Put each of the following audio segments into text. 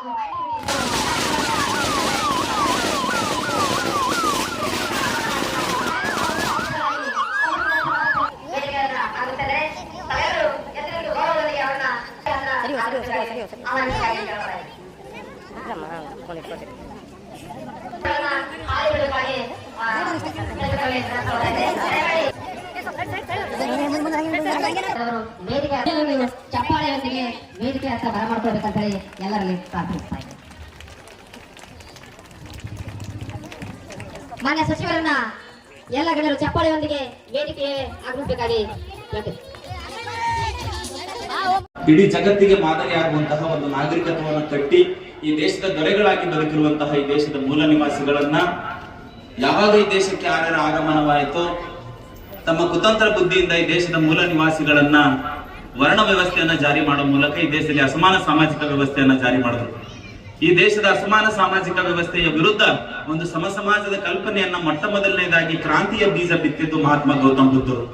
All right. ವೇದಿಕೆ ಹತ್ರ ಬರಮಾಡ್ಕೊಳ್ಬೇಕಂತ ಹೇಳಿ ಎಲ್ಲರಲ್ಲಿ ಪ್ರಾರ್ಥಿಸ್ತಾ ಇದ್ದೇನೆ. ಮಾನ್ಯ ಸಚಿವರನ್ನ ಎಲ್ಲ ಗಣ್ಯರು ಚಪ್ಪಾಳೆಯೊಂದಿಗೆ ವೇದಿಕೆ ಆಗಮಿಸಬೇಕಾಗಿ ಹೇಳ್ತೀನಿ ಇಡೀ ಜಗತ್ತಿಗೆ ಮಾದರಿಯಾಗುವಂತಹ ಒಂದು ನಾಗರಿಕತ್ವವನ್ನು ಕಟ್ಟಿ ಈ ದೇಶದ ದೊರೆಗಳಾಗಿ ಬದುಕಿರುವಂತಹ ಈ ದೇಶದ ಮೂಲ ನಿವಾಸಿಗಳನ್ನ ಯಾವಾಗ ಈ ದೇಶಕ್ಕೆ ಆರ್ಯರ ಆಗಮನವಾಯಿತು ತಮ್ಮ ಕುತಂತ್ರ ಬುದ್ಧಿಯಿಂದ ಈ ದೇಶದ ಮೂಲ ನಿವಾಸಿಗಳನ್ನ ವರ್ಣ ವ್ಯವಸ್ಥೆಯನ್ನ ಜಾರಿ ಮಾಡುವ ಮೂಲಕ ಈ ದೇಶದಲ್ಲಿ ಅಸಮಾನ ಸಾಮಾಜಿಕ ವ್ಯವಸ್ಥೆಯನ್ನ ಜಾರಿ ಮಾಡಿದ್ರು. ಈ ದೇಶದ ಅಸಮಾನ ಸಾಮಾಜಿಕ ವ್ಯವಸ್ಥೆಯ ವಿರುದ್ಧ ಒಂದು ಸಮಸಮಾಜದ ಕಲ್ಪನೆಯನ್ನ ಮೊಟ್ಟ ಮೊದಲನೇದಾಗಿ ಕ್ರಾಂತಿಯ ಬೀಜ ಬಿತ್ತಿದ್ದು ಮಹಾತ್ಮ ಗೌತಮ ಬುದ್ಧರು.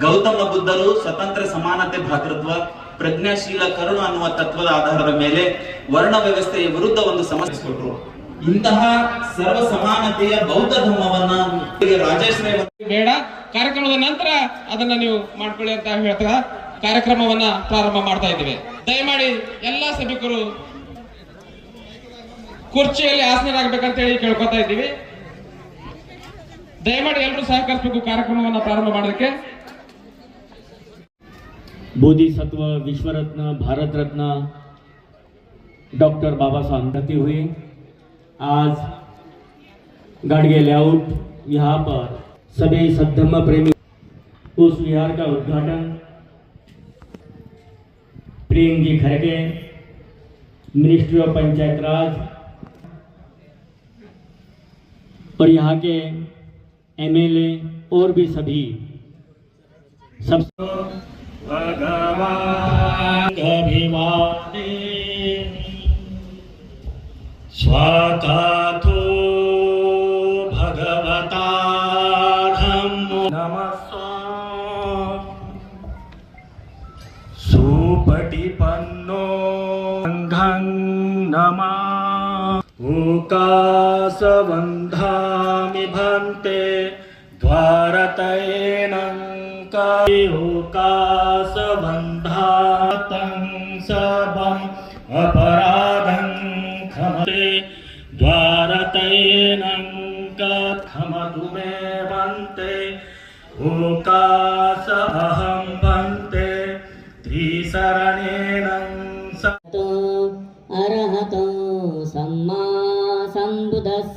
ಗೌತಮ ಬುದ್ಧರು ಸ್ವತಂತ್ರ ಸಮಾನತೆ ಭಾತೃತ್ವ ಪ್ರಜ್ಞಾಶೀಲ ಕರುಣ ಅನ್ನುವ ತತ್ವದ ಆಧಾರದ ಮೇಲೆ ವರ್ಣ ವ್ಯವಸ್ಥೆಯ ವಿರುದ್ಧ ಒಂದು ಸಮಸ್ಯೆ ಕೊಟ್ಟರು ಇಂತಹ ಸರ್ವ ಸಮಾನತೆಯ ಬೌದ್ಧ ಧರ್ಮವನ್ನ ರಾಜೇಶ್ವರ ಬೇಡ. ಕಾರ್ಯಕ್ರಮದ ನಂತರ ಅದನ್ನ ನೀವು ಮಾಡ್ಕೊಳ್ಳಿ ಅಂತ ಹೇಳ್ತಾ ಕಾರ್ಯಕ್ರಮವನ್ನ ಪ್ರಾರಂಭ ಮಾಡ್ತಾ ಇದ್ದೀವಿ ದಯಮಾಡಿ ಎಲ್ಲಾ ಸಭಿಕರು ಕುರ್ಚಿಯಲ್ಲಿ ಆಸನರಾಗಬೇಕಂತ ಹೇಳಿ ಕೇಳ್ಕೊತಾ ಇದ್ದೀವಿ ದಯಮಾಡಿ ಎಲ್ಲರೂ ಸಹಕರಿಸಬೇಕು ಕಾರ್ಯಕ್ರಮವನ್ನ ಪ್ರಾರಂಭ ಮಾಡೋದಕ್ಕೆ बोधिसत्व विश्वरत्न भारत रत्न डॉक्टर बाबा साहब करते हुए आज गाड़गे लेआउट यहाँ पर सभी सद्धर्म प्रेमी उस विहार का उद्घाटन प्रेम जी खड़गे मिनिस्ट्री ऑफ़ पंचायत राज और यहाँ के एमएलए और भी सभी। सब स्वाकातो भगवता नमा। ऊकासबन्धामि भन्ते द्वारतयेनङ्कासबन्धातं सबम् अपराधं खमते। द्वारतयेनङ्कथमतु मे भन्ते। ऊकासहं भन्ते। त्रिसरणेनं सतो अरा सम्बुदस्स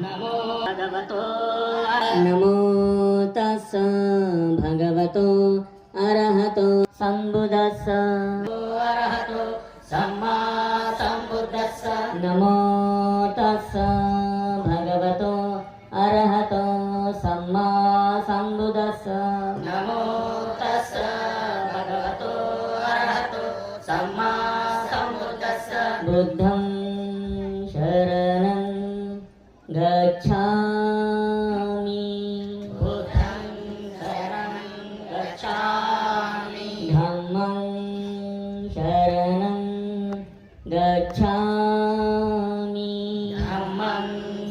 नमो भगवतो नमो तस्स भगवतो अरहतो सम्बुदस्स अरहतो सम्मा सम्बुद्धस्स नमो तस्स गच्छामि धम्मं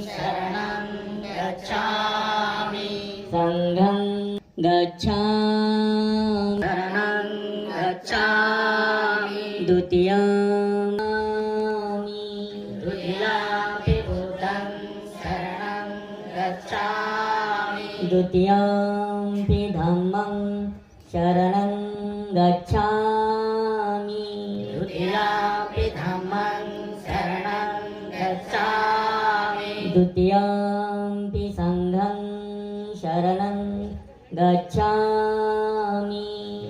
शरणं गच्छामि सङ्घं गच्छामि शरणं गच्छामि द्वितीयं द्वितीयापि बुद्धं शरणं गच्छामि द्वितीयंपि धम्मं शरणं गच्छामि। द्वितीयंपि सङ्घं शरणं गच्छामि।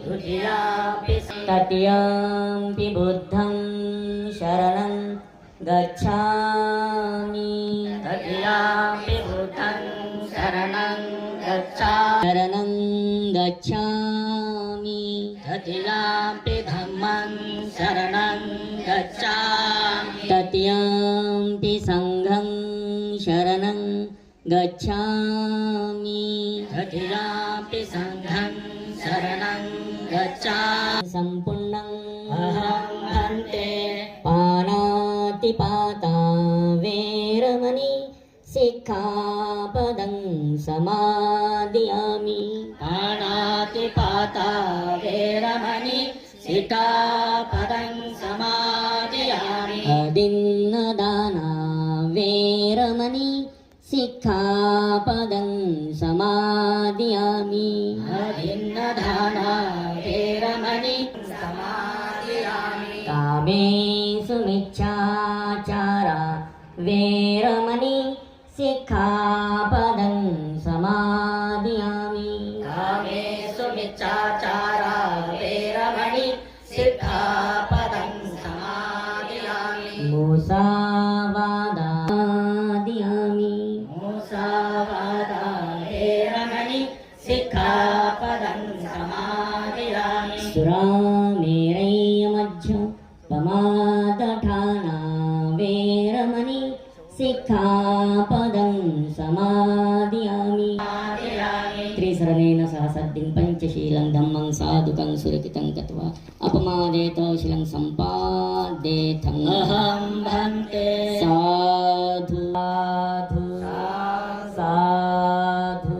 द्वितीयापि तृतीयंपि बुद्धं शरणं गच्छामि। तृतीयापि बुद्धं शरणं गच्छामि। शरणं गच्छामि तृतीयापि धम्मं शरणं गच्छामि। तृतीयंपि सङ्घं शरणं गच्छामि। तृतीयापि सङ्घं शरणं गच्छामि। सम्पूर्णं अहं हन्ते पाणा पाणातिपाता वेरमणि सिक्खापदं समादयामि पाणातिपाता वेरमणि सिक्खापदं समादयामि अदिन्नदाना वेरमणि सिक्खापदं समादयामि। अदिन्नदाना वेरमणि कामेषु मिच्छाचारा वेरमणि सिक्खापदं कामेषु मिच्छाचारा वेरमणि सिक्खापदं समादयामि मुसावादादयामि समादयामि त्रिसरणेन सह सद्दिं पञ्चशीलं धम्मं साधुकं सुरकितं गत्वा अपमादेत शीलं सम्पादेथम् अहं भन्ते साधु साधु साधु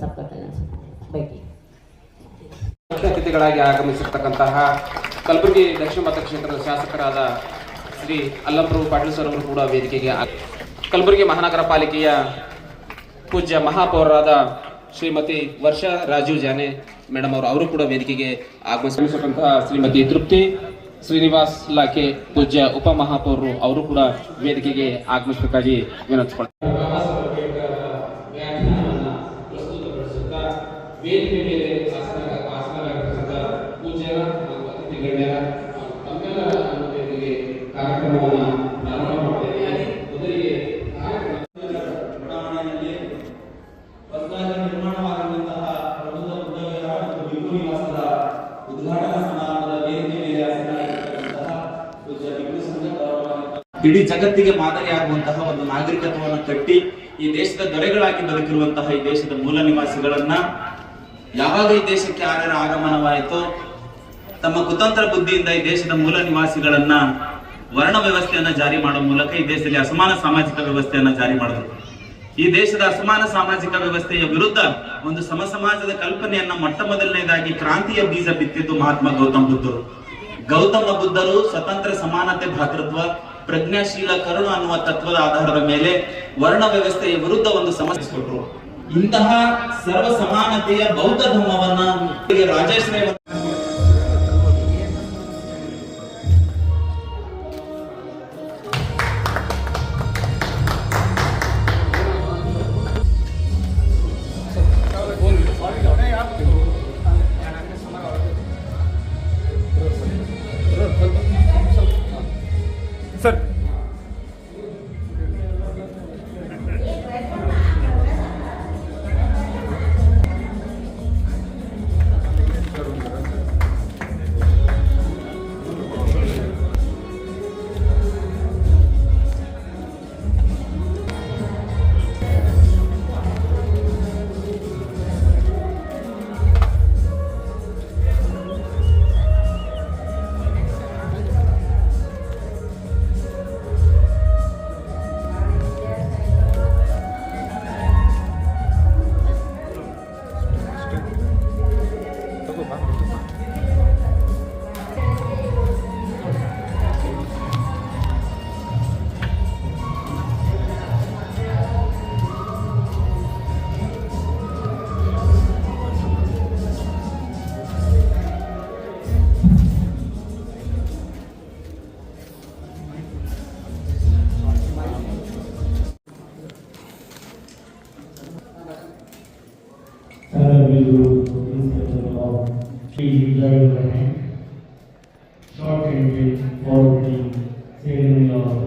सबका कल्याण से बैठिए ಮುಖ್ಯ ಅತಿಥಿಗಳಾಗಿ ಆಗಮಿಸಿರ್ತಕ್ಕಂತಹ ಕಲಬುರಗಿ ದಕ್ಷಿಣ ಮತಕ್ಷೇತ್ರದ ಶಾಸಕರಾದ ಶ್ರೀ ಅಲ್ಲಂಪ್ರಭು ಪಾಟೀಲ್ ಸರ್ ಅವರು ಕೂಡ ವೇದಿಕೆಗೆ ಆಗ್- ಕಲಬುರಗಿ ಮಹಾನಗರ ಪಾಲಿಕೆಯ ಪೂಜ್ಯ ಮಹಾಪೌರರಾದ ಶ್ರೀಮತಿ ವರ್ಷ ರಾಜೀವ್ ಜಾನೆ ಮೇಡಮ್ ಅವರು ಅವರು ಕೂಡ ವೇದಿಕೆಗೆ ಆಗಮಿಸಿರ್ತಕ್ಕಂತಹ ಶ್ರೀಮತಿ ತೃಪ್ತಿ ಶ್ರೀನಿವಾಸ್ ಲಾಖೆ ಪೂಜ್ಯ ಉಪಮಹಾಪೌರರು ಅವರು ಕೂಡ ವೇದಿಕೆಗೆ ಆಗಮಿಸಬೇಕಾಗಿ ವಿನಂತಿಸ್ಕೊಳ್ತಾರೆ ವೇದಿಕೆ ಮೇಲೆ ಆಸನ ಆಸನರಾಗಿರ್ತಕ್ಕಂಥ ಪೂಜ್ಯರ ಮತ್ತು ಅತಿಥಿ ಗಣ್ಯರ ತಮ್ಮೆಲ್ಲರ ಅನುಮತಿಯೊಂದಿಗೆ ಕಾರ್ಯಕ್ರಮವನ್ನು ಪ್ರಾರಂಭ ಮಾಡ್ತಾ ಇದ್ದೇನೆ ಮೊದಲಿಗೆ ಬಡಾವಣೆಯಲ್ಲಿ ಹೊಸದಾಗಿ ನಿರ್ಮಾಣವಾಗಿರುವಂತಹ ಪ್ರಬುದ್ಧ ಬುದ್ಧ ವಿಹಾರ ಮತ್ತು ಬಿಂದು ನಿವಾಸದ ಉದ್ಘಾಟನಾ ಸಮಾರಂಭದ ವೇದಿಕೆ ಮೇಲೆ ಆಸೀನರಾಗಿರ್ತಕ್ಕಂತಹ ಪೂಜ್ಯ ಬಿಂದು ಸಂಘ ಗೌರವಾನ್ವಿತ ಇಡೀ ಜಗತ್ತಿಗೆ ಮಾದರಿಯಾಗುವಂತಹ ಒಂದು ನಾಗರಿಕತ್ವವನ್ನು ಕಟ್ಟಿ ಈ ದೇಶದ ದೊರೆಗಳಾಗಿ ಬದುಕಿರುವಂತಹ ಈ ದೇಶದ ಮೂಲ ನಿವಾಸಿಗಳನ್ನ ಯಾವಾಗ ಈ ದೇಶಕ್ಕೆ ಯಾರ್ಯಾರ ಆಗಮನವಾಯಿತೋ, ತಮ್ಮ ಕುತಂತ್ರ ಬುದ್ಧಿಯಿಂದ ಈ ದೇಶದ ಮೂಲ ನಿವಾಸಿಗಳನ್ನ ವರ್ಣ ವ್ಯವಸ್ಥೆಯನ್ನ ಜಾರಿ ಮಾಡುವ ಮೂಲಕ ಈ ದೇಶದಲ್ಲಿ ಅಸಮಾನ ಸಾಮಾಜಿಕ ವ್ಯವಸ್ಥೆಯನ್ನ ಜಾರಿ ಮಾಡಿದ್ರು. ಈ ದೇಶದ ಅಸಮಾನ ಸಾಮಾಜಿಕ ವ್ಯವಸ್ಥೆಯ ವಿರುದ್ಧ ಒಂದು ಸಮ ಸಮಾಜದ ಕಲ್ಪನೆಯನ್ನ ಮೊಟ್ಟ ಮೊದಲನೇದಾಗಿ ಕ್ರಾಂತಿಯ ಬೀಜ ಬಿತ್ತಿದ್ದು ಮಹಾತ್ಮ ಗೌತಮ ಬುದ್ಧರು. ಗೌತಮ ಬುದ್ಧರು ಸ್ವತಂತ್ರ ಸಮಾನತೆ, ಭ್ರಾತೃತ್ವ ಪ್ರಜ್ಞಾಶೀಲ ಕರುಣ ಅನ್ನುವ ತತ್ವದ ಆಧಾರದ ಮೇಲೆ ವರ್ಣ ವ್ಯವಸ್ಥೆಯ ವಿರುದ್ಧ ಒಂದು ಸಮಸ್ಯೆ ಕೊಟ್ಟರು ಇಂತಹ ಸರ್ವ ಸಮಾನತೆಯ ಬೌದ್ಧ ಧರ್ಮವನ್ನ Rajeshwara ರಾಜಾಶ್ರಯ you. this about three people in hand, short-handed, forwarding, ceremony of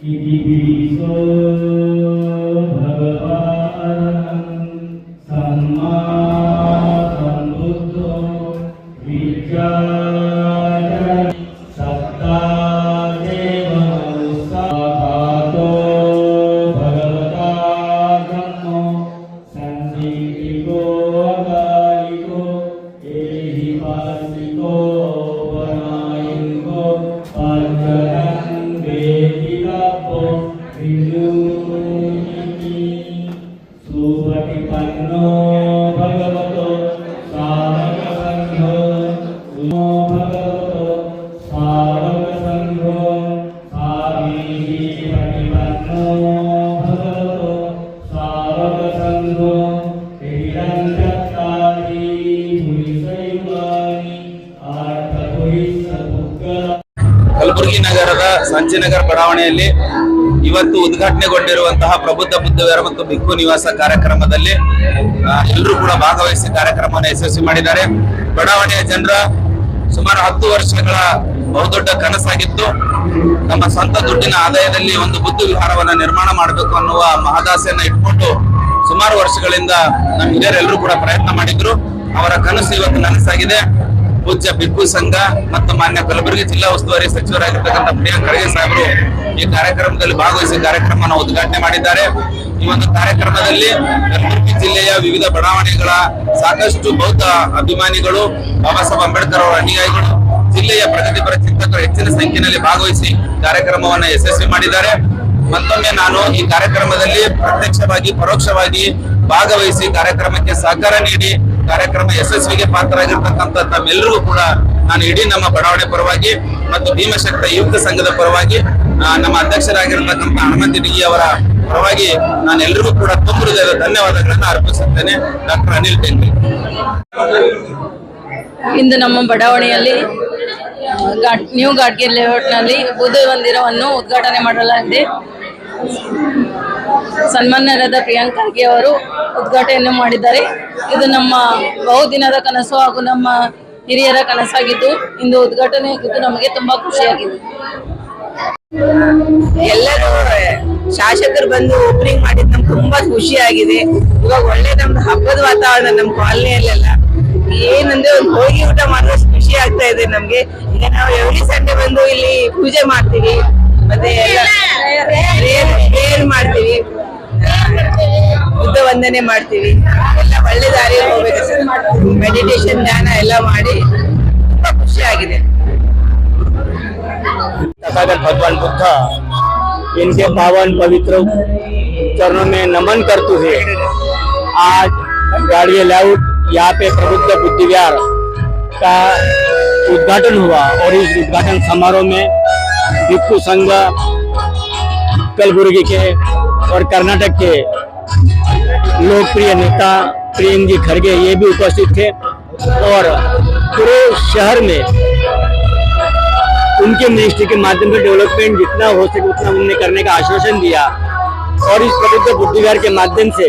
It is so Kalaburagi ನಗರದ ಸಂಚಿನಗರ ಬಡಾವಣೆಯಲ್ಲಿ ಇವತ್ತು ಉದ್ಘಾಟನೆಗೊಂಡಿರುವಂತಹ ಪ್ರಬುದ್ಧ ಬುದ್ಧವೇರ ಮತ್ತು ಬಿಕ್ಕು ನಿವಾಸ ಕಾರ್ಯಕ್ರಮದಲ್ಲಿ ಎಲ್ಲರೂ ಕೂಡ ಭಾಗವಹಿಸಿ ಕಾರ್ಯಕ್ರಮವನ್ನು ಯಶಸ್ವಿ ಮಾಡಿದ್ದಾರೆ. ಬಡಾವಣೆಯ ಜನರ ಸುಮಾರು ಹತ್ತು ವರ್ಷಗಳ ಬಹುದೊಡ್ಡ ಕನಸಾಗಿತ್ತು. ನಮ್ಮ ಸ್ವಂತ ದುಡ್ಡಿನ ಆದಾಯದಲ್ಲಿ ಒಂದು ಬುದ್ಧ ವಿಹಾರವನ್ನ ನಿರ್ಮಾಣ ಮಾಡಬೇಕು ಅನ್ನುವ ಮಹದಾಸೆಯನ್ನ ಇಟ್ಕೊಂಡು ಸುಮಾರು ವರ್ಷಗಳಿಂದ ನಮ್ಮ ಹಿರಿಯರೆಲ್ಲರೂ ಕೂಡ ಪ್ರಯತ್ನ ಮಾಡಿದ್ರು. ಅವರ ಕನಸು ಇವತ್ತು ನನಸಾಗಿದೆ. ಪೂಜ್ಯ ಬಿಕ್ಕು ಸಂಘ ಮತ್ತು ಮಾನ್ಯ ಕಲಬುರಗಿ ಜಿಲ್ಲಾ ಉಸ್ತುವಾರಿ ಸಚಿವರಾಗಿರ್ತಕ್ಕಂಥ ಪ್ರಿಯಾಂಕ್ ಖರ್ಗೆ ಸಾಹೇಬರು ಈ ಕಾರ್ಯಕ್ರಮದಲ್ಲಿ ಭಾಗವಹಿಸಿ ಕಾರ್ಯಕ್ರಮವನ್ನು ಉದ್ಘಾಟನೆ ಮಾಡಿದ್ದಾರೆ. ಈ ಒಂದು ಕಾರ್ಯಕ್ರಮದಲ್ಲಿ ಕಲಬುರಗಿ ಜಿಲ್ಲೆಯ ವಿವಿಧ ಬಡಾವಣೆಗಳ ಸಾಕಷ್ಟು ಬೌದ್ಧ ಅಭಿಮಾನಿಗಳು, ಬಾಬಾ ಸಾಹೇಬ್ ಅಂಬೇಡ್ಕರ್ ಅವರ ಅನುಯಾಯಿಗಳು ಜಿಲ್ಲೆಯ ಪ್ರಗತಿಪರ ಚಿಂತಕರು ಹೆಚ್ಚಿನ ಸಂಖ್ಯೆಯಲ್ಲಿ ಭಾಗವಹಿಸಿ ಕಾರ್ಯಕ್ರಮವನ್ನು ಯಶಸ್ವಿ ಮಾಡಿದ್ದಾರೆ. ಮತ್ತೊಮ್ಮೆ ನಾನು ಈ ಕಾರ್ಯಕ್ರಮದಲ್ಲಿ ಪ್ರತ್ಯಕ್ಷವಾಗಿ, ಪರೋಕ್ಷವಾಗಿ ಭಾಗವಹಿಸಿ ಕಾರ್ಯಕ್ರಮಕ್ಕೆ ಸಹಕಾರ ನೀಡಿ, ಕಾರ್ಯಕ್ರಮ ಯಶಸ್ವಿಗೆ ಪಾತ್ರರಾಗಿರ್ತಕ್ಕಂಥ ತಮ್ಮೆಲ್ಲರಿಗೂ ಕೂಡ ನಾನು ಇಡೀ ನಮ್ಮ ಬಡಾವಣೆ ಪರವಾಗಿ ಮತ್ತು ಭೀಮಶಕ್ತ ಯುವಕ ಸಂಘದ ಪರವಾಗಿ ನಮ್ಮ ಅಧ್ಯಕ್ಷರಾಗಿರ್ತಕ್ಕಂಥ ಹನುಮಂತಿಡಿಗಿ ಅವರ ಪರವಾಗಿ ನಾನು ಎಲ್ಲರಿಗೂ ಕೂಡ ತುಂಬ ಹೃದಯದ ಧನ್ಯವಾದಗಳನ್ನು ಅರ್ಪಿಸುತ್ತೇನೆ. ಡಾಕ್ಟರ್ ಅನಿಲ್ ಟೆಂಗ್ರಿ ಇಂದು ನಮ್ಮ ಬಡಾವಣೆಯಲ್ಲಿ ಗಾಡ್ ನ್ಯೂ ಲೇಔಟ್ ಲೇಔಟ್ನಲ್ಲಿ ಬುದ್ಧ ಮಂದಿರವನ್ನು ಉದ್ಘಾಟನೆ ಮಾಡಲಾಗಿದೆ. ಸನ್ಮಾನ್ಯರಾದ ಪ್ರಿಯಾಂಕ್ ಖರ್ಗೆ ಅವರು ಉದ್ಘಾಟನೆ ಮಾಡಿದ್ದಾರೆ. ಇದು ನಮ್ಮ ಬಹುದಿನದ ಕನಸು ಹಾಗೂ ನಮ್ಮ ಹಿರಿಯರ ಕನಸಾಗಿದ್ದು, ಇಂದು ಉದ್ಘಾಟನೆ ಆಗಿದ್ದು ನಮಗೆ ತುಂಬಾ ಖುಷಿಯಾಗಿದೆ. ಎಲ್ಲರೂ ಶಾಸಕರು ಬಂದು ಓಪನಿಂಗ್ ಮಾಡಿದ್ ನಮ್ಗೆ ತುಂಬಾ ಖುಷಿ ಆಗಿದೆ ಇವಾಗ ಒಳ್ಳೆ ನಮ್ದು ಹಬ್ಬದ ವಾತಾವರಣ ನಮ್ ಕಾಲನಿಯಲ್ಲೆಲ್ಲ. ಇದೆ ನಮ್ಗೆ ಈಗ ನಾವು ಎವ್ರಿ ಸಂಡೆ ಬಂದು ಇಲ್ಲಿ ಪೂಜೆ ಮಾಡ್ತೀವಿ ಮತ್ತೆ ಎಲ್ಲ ಪ್ರೇಯರ್ ಮಾಡ್ತೀವಿ ಬುದ್ಧ ವಂದನೆ ಮಾಡ್ತೀವಿ ಎಲ್ಲ ಒಳ್ಳೆ ದಾರಿ ಹೋಗ್ಬೇಕು ಮೆಡಿಟೇಷನ್ ಧ್ಯಾನ ಎಲ್ಲ ಮಾಡಿ ತುಂಬಾ ಖುಷಿ ಆಗಿದೆ तथागत भगवान बुद्ध इनके पावन पवित्र चरणों में नमन करते हुए आज गाड़िया लेआउट यहाँ पे प्रबुद्ध बुद्धि विहार का उद्घाटन हुआ और इस उद्घाटन समारोह में भिक्षु संघ कलबुर्गी के और कर्नाटक के लोकप्रिय नेता प्रेम जी खड़गे ये भी उपस्थित थे और पूरे शहर में उनके मिनिस्ट्री के माध्यम से डेवलपमेंट जितना हो सके उतना उन्होंने करने का आश्वासन दिया। और इस प्रबुद्ध बुद्धिवार के माध्यम से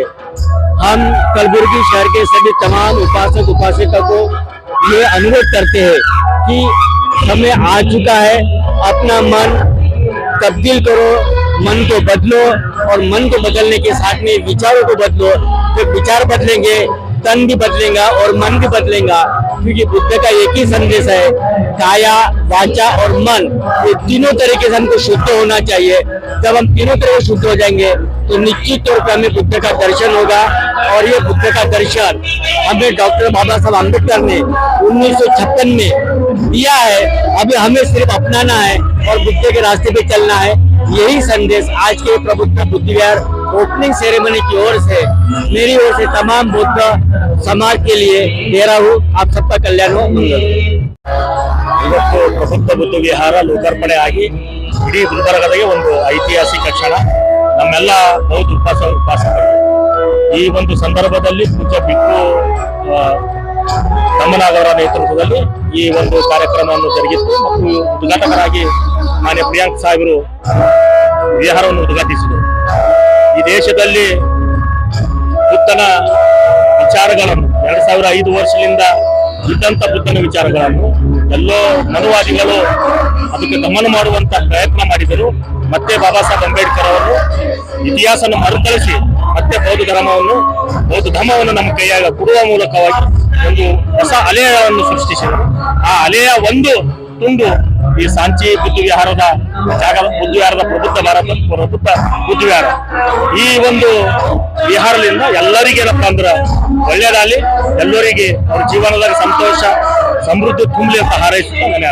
हम कलबुर्गी शहर के सभी तमाम उपासक उपासिका को ये अनुरोध करते हैं कि समय आ चुका है, अपना मन तब्दील करो, मन को बदलो और मन को बदलने के साथ में विचारों को बदलो। जब विचार बदलेंगे तन भी बदलेगा और मन भी बदलेगा। क्योंकि बुद्ध का एक ही संदेश है, काया, वाचा और मन, ये तीनों तरीके से हमको शुद्ध होना चाहिए। जब हम तीनों तरह शुद्ध हो जाएँगे तो निश्चित तौर पर हमें बुद्ध का दर्शन होगा। और ये बुद्ध का दर्शन हमें डॉक्टर बाबा साहब अंबेडकर ने 1956 में दिया है। अभी हमें सिर्फ़ अपनाना है और बुद्ध के रास्ते पे चलना है। यही संदेश आज के प्रबुद्ध बुद्धि विहार ओपनिंग सेरेमनी की ओर से मेरी ओर से तमाम बुद्ध समाज के लिए दे रहा हूँ आप सबका कल्याण हो मंगल ಇವತ್ತು ಪ್ರಬುದ್ಧ ಬುದ್ಧ ವಿಹಾರ ಲೋಕಾರ್ಪಣೆ ಆಗಿ ಇಡೀ ಗುಲ್ಬರ್ಗದಾಗೆ ಒಂದು ಐತಿಹಾಸಿಕ ಕ್ಷಣ ನಮ್ಮೆಲ್ಲ ಬೌದ್ಧ ಉಪಾಸ ಉಪಾಸಕರು ಈ ಒಂದು ಸಂದರ್ಭದಲ್ಲಿ ಪೂಜ್ಯ ಬಿಕ್ಕು ಆ, ತಮ್ಮನಾಗ್ ಅವರ ನೇತೃತ್ವದಲ್ಲಿ ಈ ಒಂದು ಕಾರ್ಯಕ್ರಮವನ್ನು ಜರುಗಿತ್ತು ಮತ್ತು ಉದ್ಘಾಟಕರಾಗಿ ಮಾನ್ಯ ಪ್ರಿಯಾಂಕ್ ಸಾಹೇಬರು ವಿಹಾರವನ್ನು ಉದ್ಘಾಟಿಸಿದರು ಈ ದೇಶದಲ್ಲಿ ಬುದ್ಧನ ವಿಚಾರಗಳನ್ನು, ಎರಡ್ ಸಾವಿರ ಐದು ವರ್ಷದಿಂದ ಇದ್ದಂತ ಬುದ್ಧನ ವಿಚಾರಗಳನ್ನು ಎಲ್ಲೋ ಮನುವಾದಿಗಳು ಅದಕ್ಕೆ ದಮನ ಮಾಡುವಂತ ಪ್ರಯತ್ನ ಮಾಡಿದರು. ಮತ್ತೆ ಬಾಬಾ ಸಾಹೇಬ್ ಅಂಬೇಡ್ಕರ್ ಅವರು ಇತಿಹಾಸವನ್ನು ಮರುಕಳಿಸಿ ಮತ್ತೆ ಬೌದ್ಧ ಧರ್ಮವನ್ನು ಬೌದ್ಧ ಧರ್ಮವನ್ನು ನಮ್ಮ ಕೈಯಾಗ ಕೊಡುವ ಮೂಲಕವಾಗಿ ಒಂದು ಹೊಸ ಅಲೆಯವನ್ನು ಸೃಷ್ಟಿಸಿದರು. ಆ ಅಲೆಯ ಒಂದು ತುಂಡು ಈ ಸಾಂಚಿ ಬುದ್ಧಿವಿಹಾರದ ಜಾಗ, ಬುದ್ಧಿವಿಹಾರದ ಪ್ರಬುದ್ಧ ಭಾರತ ಪ್ರಬುದ್ಧ ಬುದ್ಧಿವಿಹಾರ. ಈ ಒಂದು ವಿಹಾರದಿಂದ ಎಲ್ಲರಿಗೆ ಏನಪ್ಪಾ ಅಂದ್ರ ಒಳ್ಳೇದಾಗಲಿ, ಎಲ್ಲರಿಗೆ ಅವ್ರ ಜೀವನದಲ್ಲಿ ಸಂತೋಷ, ಸಮೃದ್ಧಿ ತುಂಬಲಿ ಅಂತ ಹಾರೈಸುತ್ತಾ ಮನೆ